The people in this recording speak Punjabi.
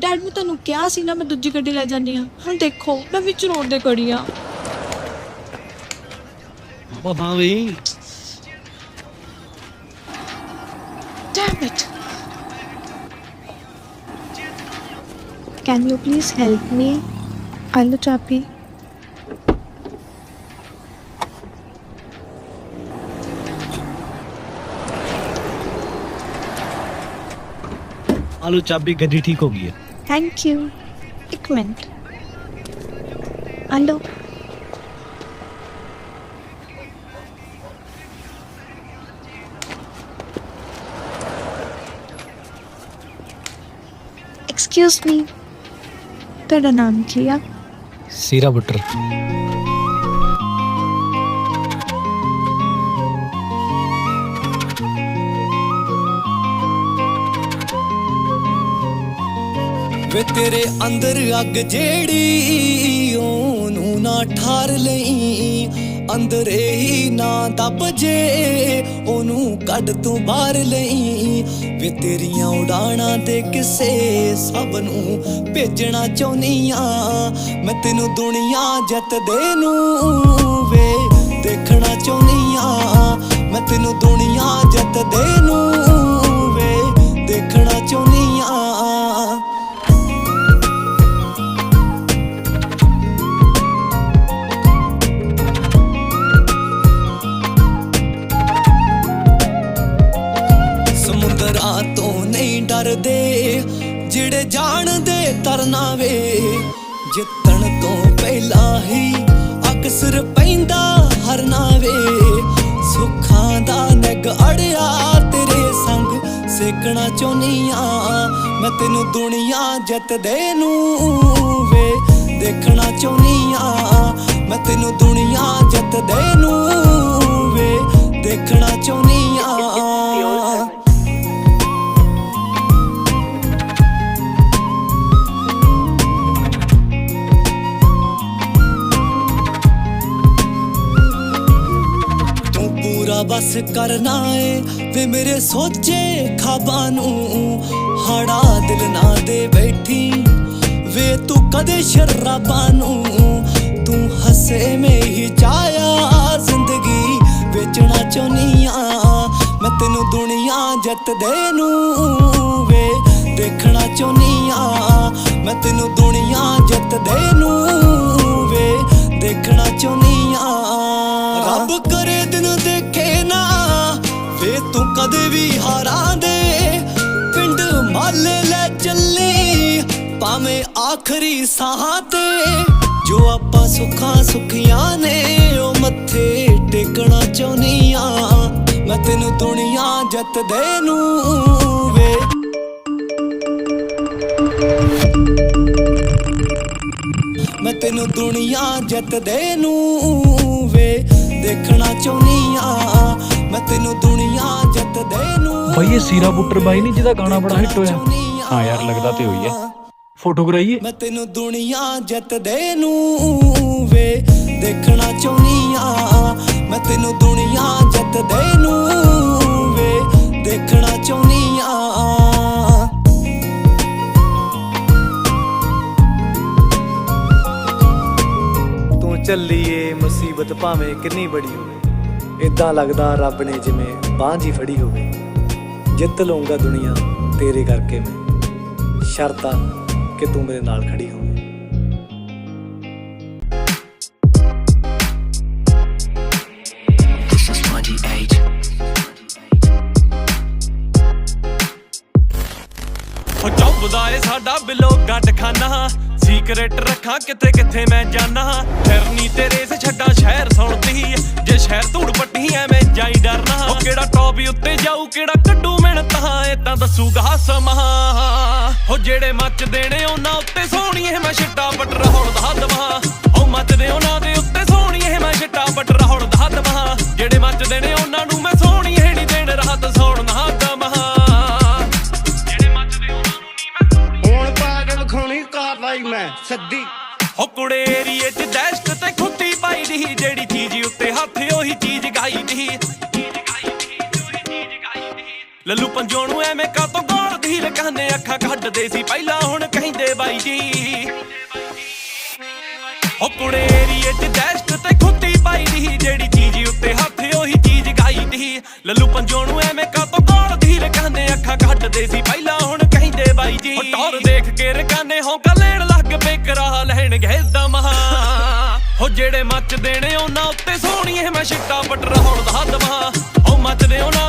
ਡੈਡ ਮੈਂ ਤੁਹਾਨੂੰ ਕਿਹਾ ਸੀ ਨਾ ਮੈਂ ਦੂਜੀ ਗੱਡੀ ਲੈ ਜਾਂਦੀ ਆ ਹੁਣ ਦੇਖੋ ਮੈਂ ਵਿੱਚ ਰੋਡ ਦੇ ਖੜੀ ਆ ਪਤਾ ਵੀ it. Can you please help me? Hello, Chappy. ਆਲੂ ਚਾਬੀ ਗੱਡੀ ਠੀਕ ਹੋ ਗਈ ਹੈ Thank you. Ik Hello. Excuse me. मी तेरा नाम क्या ਵੇ ਤੇਰੇ ਅੰਦਰ ਅੱਗ ਜਿਹੜੀ ਉਹਨੂੰ ਨਾ ਠਾਰ ਲਈ। ਅੰਦਰ ਹੀ ਨਾ ਦੱਬ ਜੇ, ਉਹਨੂੰ ਕੱਢ ਤੂੰ ਬਾਹਰ ਲਈ। ਵੇ ਤੇਰੀਆਂ ਉਡਾਣਾਂ ਤੇ ਕਿਸੇ ਸਭ ਨੂੰ ਭੇਜਣਾ ਚਾਹੁੰਨੀ ਆ। ਮੈਂ ਤੈਨੂੰ ਦੁਨੀਆ ਜੱਤ ਦੇ ਨੂੰ ਵੇ ਦੇਖਣਾ ਚਾਹੁੰਨੀ ਆ। ਮੈਂ ਤੈਨੂੰ ਦੁਨੀਆ ਜੱਤ ਦੇ ਨੂੰ ਡਰਦੇ ਜਿਹੜੇ ਜਾਣਦੇ ਤਰਨਾ ਵੇ। ਜਿੱਤਣ ਤੋਂ ਪਹਿਲਾਂ ਹੀ ਅਕਸਰ ਪੈਂਦਾ ਹਰਨਾ ਵੇ। ਸੁੱਖਾਂ ਦਾ ਨਗ ਅੜਿਆ ਤੇਰੇ ਸੰਗ। ਸੇਕਣਾ ਚਾਹੁੰਨੀ ਆ ਮੈਂ ਤੈਨੂੰ ਦੁਨੀਆ ਜਿੱਤਦੇ ਨੂੰ ਵੇ। ਦੇਖਣਾ ਚਾਹੁੰਨੀ ਆ ਮੈਂ ਤੈਨੂੰ ਦੁਨੀਆ ਬਸ ਕਰਨਾ ਏ, ਵੇ ਮੇਰੇ ਸੋਚੇ ਖਾਬਾਂ ਨੂੰ ਹੜਾ ਦਿਲ ਨਾ ਦੇ ਬੈਠੀ। ਵੇ ਤੂੰ ਕਦੇ ਸ਼ਰਾਬਾਂ ਨੂੰ ਤੂੰ ਹੱਸੇ ਮੇ ਹੀ ਚਾਇਆ ਜ਼ਿੰਦਗੀ ਵੇਚਣਾ ਚਾਹੁੰਨੀ ਆ, ਮੈਂ ਤੈਨੂੰ ਦੁਨੀਆ ਜੱਤ ਦੇ ਨੂੰ। ਵੇ ਦੇਖਣਾ ਚਾਹੁੰਨੀ ਆ, ਮੈਂ ਤੈਨੂੰ ਦੁਨੀਆ ਕਦੇ ਵੀ ਦੇ ਪਿੰਡ ਮਾਲੇ ਲੈ ਚੱਲੀ, ਭਾਵੇਂ ਆਖਰੀ ਸਾਹਾਂ ਤੇ। ਜੋ ਆਪਾਂ ਸੁੱਖਾਂ ਸੁਖੀਆਂ ਨੇ, ਉਹ ਮੱਥੇ ਟੇਕਣਾ ਚਾਹੁੰਨੀ ਮੈਂ ਤੈਨੂੰ ਦੁਨੀਆ ਜੱਤ ਦੇ ਨੂੰ ਵੇ ਮੈਂ ਤੈਨੂੰ ਦੁਨੀਆ ਜਿੱਤ ਦੇ ਨੂੰ ਵੇ। ਦੇਖਣਾ ਚਾਹੁੰਦੀ ਆ ਮੈਂ ਤੈਨੂੰ ਦੁਨੀਆ ਜਿੱਤ ਦੇ ਨੂੰ ਇਹ ਸੀਰਾ ਬੁੱਟਰ ਬਾਈ ਨਹੀਂ ਜਿਹਦਾ ਗਾਣਾ ਬੜਾ ਹਿੱਟ ਹੋਇਆ? ਹਾਂ ਯਾਰ, ਲੱਗਦਾ ਤੇ ਹੋਈ ਹੈ। ਫੋਟੋ ਕਰਾਈਏ? ਮੈਂ ਤੈਨੂੰ ਦੁਨੀਆ ਜਿੱਤ ਦੇ ਨੂੰ ਵੇ ਦੇਖਣਾ ਚਾਹੁੰਨੀ ਆ। ਮੈਂ ਤੈਨੂੰ ਦੁਨੀਆ ਜਿੱਤ ਦੇ ਨੂੰ ਵੇ ਦੇਖਣਾ ਚਾਹੁੰਨੀ ਆ। ਤੂੰ ਚੱਲੀਏ ਮੁਸੀਬਤ ਭਾਵੇਂ ਕਿੰਨੀ ਬੜੀ ਹੋਵੇ। ਇਦਾਂ ਲੱਗਦਾ ਰੱਬ ਨੇ ਜਿਵੇਂ ਬਾਂਹ ਜੀ ਫੜੀ ਹੋਵੇ। ਜਿੱਤ ਲਊਂਗਾ ਦੁਨੀਆ ਤੇਰੇ ਕਰਕੇ ਮੈਂ। ਸ਼ਰਤਾਂ ਕਿ ਤੂੰ ਮੇਰੇ ਨਾਲ ਖੜੀ ਹੋਵੇਂ। ਹੋ ਚੌਬਦਾ ਏ ਸਾਡਾ ਬਿਲੋ ਗੱਡ ਖਾਨਾ ਸੀਕ੍ਰੇਟ ਰੱਖਾਂ ਕਿੱਥੇ ਕਿੱਥੇ ਮੈਂ ਜਾਣਾ ਫਿਰਨੀ ਤੇਰੇ ਸੇ ਛੱਡਾਂ ਸ਼ਹਿਰ ਸੁਣਦੀ ਜੇ ਸ਼ਹਿਰ ਧੂੜ ਪੱਟੀ ਐਵੇਂ ਜਾਈ ਡਰਨਾ। ਉਹ ਕਿਹੜਾ ਟੌਪ ਉੱਤੇ ਜਾਊ, ਕਿਹੜਾ ਕੱਢੂ ਮਿਹਨਤਾਂ? ਇਹ ਤਾਂ ਦੱਸੂਗਾ ਸਮਾਂ ਹੋ ਜਿਹੜੇ ਮੱਚਦੇ ਨੇ ਉਹਨਾਂ ਉੱਤੇ ਸੋਹਣੀ ਸੋਹਣੀਏ ਮੈਂ ਛਿੱਟਾ ਬਟਰ ਹੁਣ ਦਾ ਦਵਾਂ ਉਹ ਮੱਚਦੇ ਉਹਨਾਂ ਦੇ ਉੱਤੇ ਸੋਹਣੀ ਇਹ ਮੈਂ ਛਿੱਟਾ ਬਟਰ ਹੁਣ ਦਾ ਦਵਾਂ ਜਿਹੜੇ ਮੱਚਦੇ ਨੇ ਉਹਨਾਂ ਨੂੰ ਮੈਂ ਦੀ ਜਿਹੜੀ ਚੀਜ਼ ਉੱਤੇ ਹੱਥ ਉਹੀ ਚੀਜ਼ ਗਾਈ ਦੀ। ਲੱਲੂ ਪੰਜੋਂ ਨੂੰ ਐਵੇਂ ਕਾਤੋਂ ਗੋਲ ਦੀ ਲਕਾਨੇ ਅੱਖਾਂ ਕੱਢਦੇ ਸੀ ਪਹਿਲਾਂ ਹੁਣ ਕਹਿੰਦੇ ਬਾਈ ਜੀ। ਉਹ ਕੁੜੇ ਏਰੀਏ ਚ ਦਹਿਸ਼ਤ ਤੇ ਖੁੱਤੀ ਪਾਈ ਦੀ ਜਿਹੜੀ ਚੀਜ਼ ਉੱਤੇ ਹੱਥ ਉਹੀ ਚੀਜ਼ ਗਾਈ ਦੀ। ਲੱਲੂ ਪੰਜੋ ਨੂੰ ਐਵੇਂ ਕਾਤੋਂ ਕੋਲ ਦੀ ਰਕਾਨੇ ਅੱਖਾਂ ਕੱਢਦੇ ਸੀ ਪਹਿਲਾਂ ਹੁਣ ਕਹਿੰਦੇ ਬਾਈ ਜੀ। ਉਹ ਟੌਰ ਦੇਖ ਕੇ ਰਕਾਨੇ ਹੌਂਕਾ ਲੈਣ ਲੱਗ ਪਏ ਕਰਾ ਲੈਣ ਗਏ ਦਮਾ ਹੋ ਜਿਹੜੇ ਮੱਚ ਦੇਣੇ ਉਹਨਾਂ ਉੱਤੇ ਸੋਹਣੀਏ ਮੈਂ ਛਿੱਟਾ ਪਟਰ ਹੌਲ ਦਾ ਦਮਾ ਉਹ ਮੱਚਦੇ ਉਹਨਾਂ